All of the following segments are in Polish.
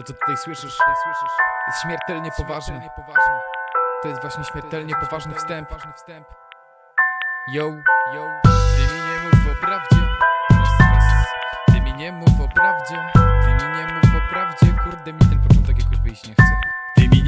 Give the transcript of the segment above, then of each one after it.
To co tutaj słyszysz, tutaj słyszysz jest śmiertelnie poważne. To jest właśnie śmiertelnie poważny wstęp. Yo, yo, ty mi nie mów o prawdzie. Ty mi nie mów o prawdzie.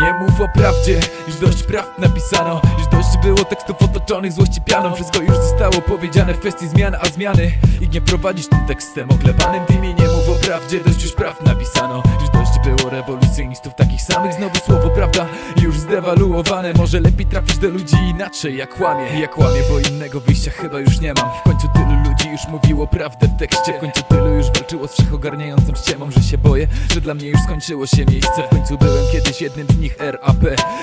Nie mów o prawdzie, już dość prawd napisano. Już dość było tekstów otoczonych złości pianą Wszystko już zostało powiedziane w kwestii zmian, a zmiany. I nie prowadzisz tym tekstem oklepanym Ty mi nie mów o prawdzie, dość już prawd napisano. Już dość było rewolucjonistów takich samych. Znowu słowo prawda już zdewaluowane. Może lepiej trafisz do ludzi inaczej, jak kłamie. Ja kłamię, bo innego wyjścia chyba już nie mam. W końcu tylu ludzi już mówiło prawdę w tekście. W końcu tylu już walczyło z wszechogarniającą ściemą Że się boję, że dla mnie już skończyło się miejsce. W końcu byłem kiedyś jednym z nich RAP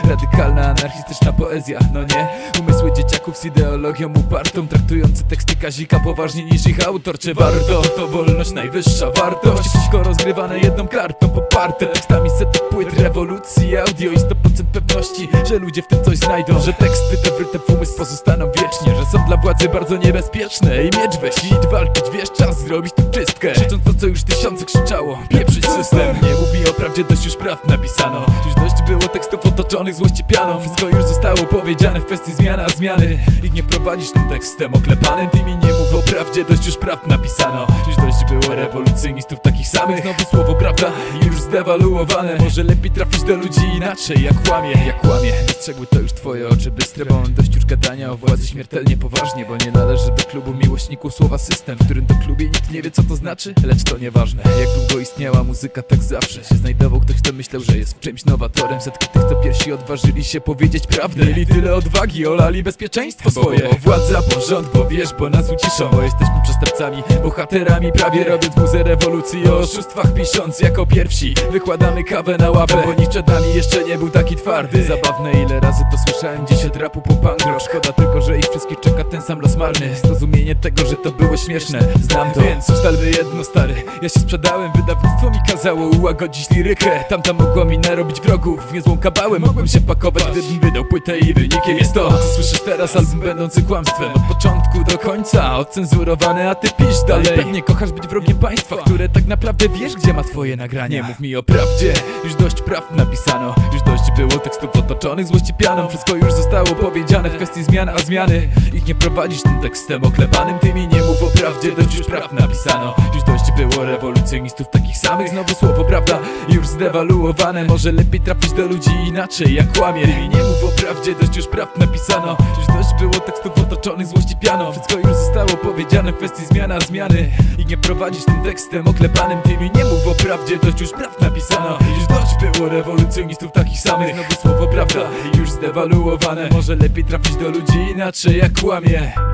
Radykalna, anarchistyczna poezja, no nie? Umysły dzieciaków z ideologią upartą Traktujący teksty Kazika poważnie niż ich autor. Czy warto? To wolność najwyższa wartość. Wszystko rozgrywane jedną kartą poparte Tekstami setek płyt rewolucji. Audio I 100% pewności, że ludzie w tym coś znajdą. Że teksty te wryte w umysł pozostaną wiecznie. Że są dla władzy bardzo niebezpieczne I miecz weź i walczyć, wiesz, czas zrobić tu czystkę Krzycząc to, co już tysiące krzyczało Pieprzyć system. Nie mów mi o prawdzie, dość już prawd napisano. Już dość było tekstów otoczonych złości pianą? Wszystko już zostało powiedziane w kwestii zmiana zmiany. I nie prowadzisz tym tekstem oklepanym. Ty mi nie mów o prawdzie, dość już prawd napisano. Już dość było rewolucjonistów takich samych? Znowu słowo prawda już zdewaluowane. Może lepiej trafić do ludzi inaczej, jak kłamie, jak kłamie Dostrzegły to już twoje oczy bystre Bo mam dość już gadania o władzy śmiertelnie poważnie Bo nie należy do klubu miłośników słowa system W którym to klubie nikt nie wie co to znaczy Lecz to nieważne, jak długo istniała muzyka tak zawsze Się znajdował. Ktoś kto myślał, że jest w czymś nowatorem. Setki tych co pierwsi odważyli się powiedzieć prawdę. Mieli tyle odwagi, olali bezpieczeństwo swoje. Władza, porząd, bo wiesz, bo nas uciszą Bo jesteśmy przestępcami, bohaterami Prawie robiąc muzę rewolucji. O oszustwach Pisząc jako pierwsi, wykładamy kawę na ławę Bo nikt przed nami jeszcze nie był taki twardy. Zabawne ile razy to słyszałem dziś od rapu po pangro. Szkoda tylko, że ich wszystkich czeka ten sam los marny. Zrozumienie tego, że to było śmieszne Znam to, więc ustalmy jedno stary. Ja się sprzedałem, wydawnictwo mi kazało ułagodzić lirykę. Tamta mogła mi narobić wrogów w niezłą kabałę. Mogłem się pakować, gdybym wydał płytę i wynikiem jest to Co słyszysz teraz, album będący kłamstwem. Od początku do końca, ocenzurowane, a ty pisz dalej. Pewnie kochasz być wrogiem państwa, które tak naprawdę wiesz, gdzie ma twoje nagrania Nie. Mów mi o prawdzie, już dość prawd napisano. Już dość było tekstów otoczonych złości pianą. Wszystko już zostało powiedziane w kwestii zmian, a zmiany Ich nie prowadzisz tym tekstem oklepanym. Ty mi nie mów o prawdzie, dość już prawd napisano. Już dość było rewolucjonistów takich samych Znowu słowo prawda? Już zdewaluowane Może lepiej trafić do ludzi inaczej, jak kłamie. Nie mów o prawdzie, dość już prawd napisano. Już dość było tekstów otoczonych złości pianą Wszystko już zostało powiedziane w kwestii zmiana, zmiany. I nie prowadzisz tym tekstem oklepanym Ty nie mów o prawdzie, dość już prawd napisano. Już dość było rewolucjonistów takich samych. Znowu słowo prawda? Już zdewaluowane Może lepiej trafić do ludzi inaczej, jak kłamie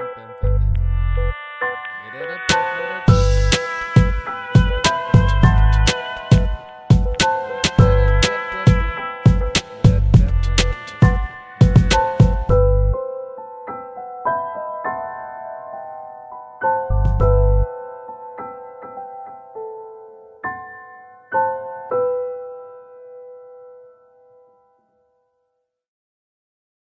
pam, pam, pam, pam.